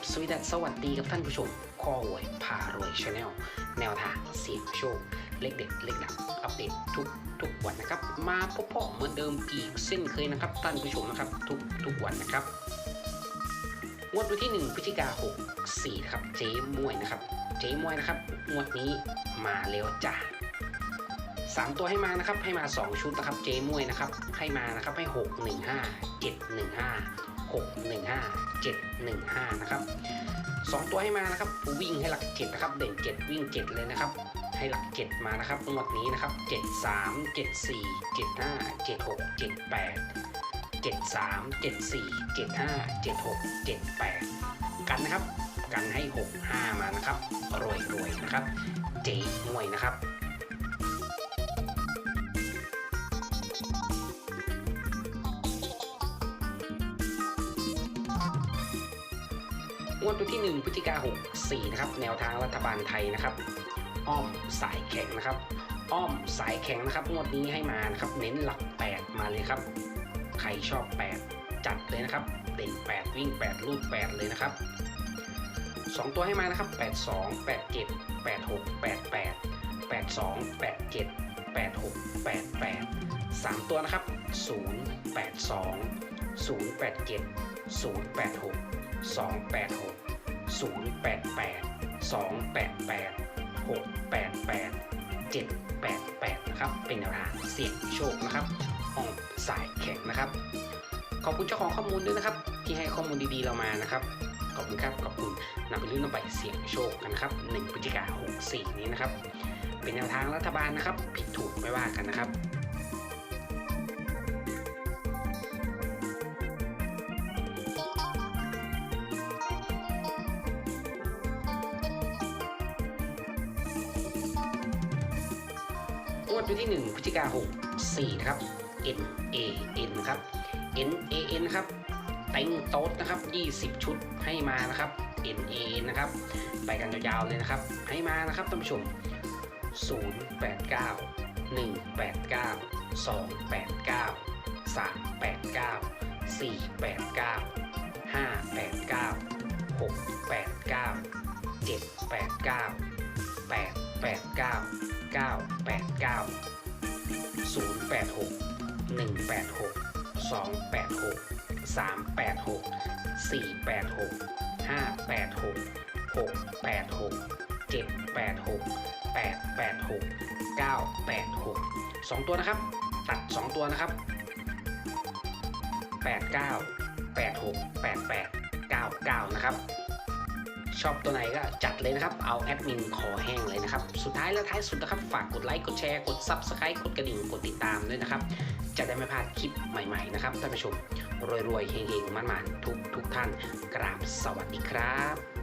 บสวัสดีสวัสดีกับท่านผู้ชมข้อหวยพารวยชาแนลแนวทางเสียงโชค เล็กเด็ด เล็กดับอัปเดตทุกทุกวันนะครับ มาพบพ่อเหมือนเดิมอีกเส้นเคยนะครับท่านผู้ชมนะครับทุกทุกวันนะครับงวดวันที่ 1พฤศจิกาหกสี่ครับเจ๊มวยนะครับ เจ๊มวยนะครับงวดนี้มาเร็วจ้าสามตัวให้มานะครับให้มา 2 ชุดนะครับเจ๊มวยนะครับให้มานะครับให้ 6 1 5 7 1 5 6 1 5 7 1 5 นะครับสองตัวให้มานะครับ วิ่งให้หลักเจ็ดนะครับ เด่นเจ็ดวิ่งเจ็ดเลยนะครับ ให้หลักเจ็ดมานะครับงวดนี้นะครับเจ็ดสามเจ็ดสี่เจ็ดห้าเจ็ดหกเจ็ดแปดเจ็ดสามเจ็ดสี่เจ็ดห้าเจ็ดหกเจ็ดแปดกันนะครับ กันให้หกห้ามานะครับรวยรวยๆนะครับ เจ๊มวยนะครับ งวดวันที่ 1พฤศจิกา64นะครับแนวทางรัฐบาลไทยนะครับ อ้อมสายแข็งนะครับ อ้อมสายแข็งนะครับงวดนี้ให้มานะครับเน้นหลัก 8 มาเลยครับ ใครชอบ 8 จัดเลยนะครับเด่น8 วิ่ง8ลูด 8 เลยนะครับ 2 ตัวให้มานะครับ 82 87 86 88 82 87 86 88 3 ตัวนะครับ 082 087 086 286 088 288 688 788 นะครับ เป็นแนวทางเสี่ยงโชคนะครับออกสายแข็งนะครับ ขอบคุณเจ้าของข้อมูลด้วยนะครับ ที่ให้ข้อมูลดีๆเรามานะครับ ขอบคุณครับ ขอบคุณนำไปรุ่นนำไปเสี่ยงโชคกันนะครับ1พฤศจิกา64 นี้นะครับ เป็นแนวทางรัฐบาลนะครับ ผิดถูกไม่ว่ากันนะครับ งวดวันที่ 1พฤศจิกา64นะครับ N A N ครับ N A N ครับเต็งโต๊ดนะครับ 20 ชุดให้มานะครับ N A N นะครับไปกันยาวๆเลยนะครับ ให้มานะครับท่านผู้ชม 089 189 289 389 489 589 689 789 889 9 086 186 286 386 486 586 686 786 886 986 2ตัวนะครับ ตัด 2 ตัวนะครับ 89 86 88 99 นะครับ ชอบตัวไหนก็จัดเลยนะครับ เอาแอดมินขอแห้งเลยนะครับ สุดท้ายและท้ายสุดนะครับ ฝากกดไลค์ กดแชร์ กด Subscribe กดกระดิ่ง กดติดตามด้วยนะครับ จะได้ไม่พลาดคลิปใหม่ๆนะครับท่านผู้ชม รวยๆเฮงๆมันๆทุกทุกท่าน กราบสวัสดีครับ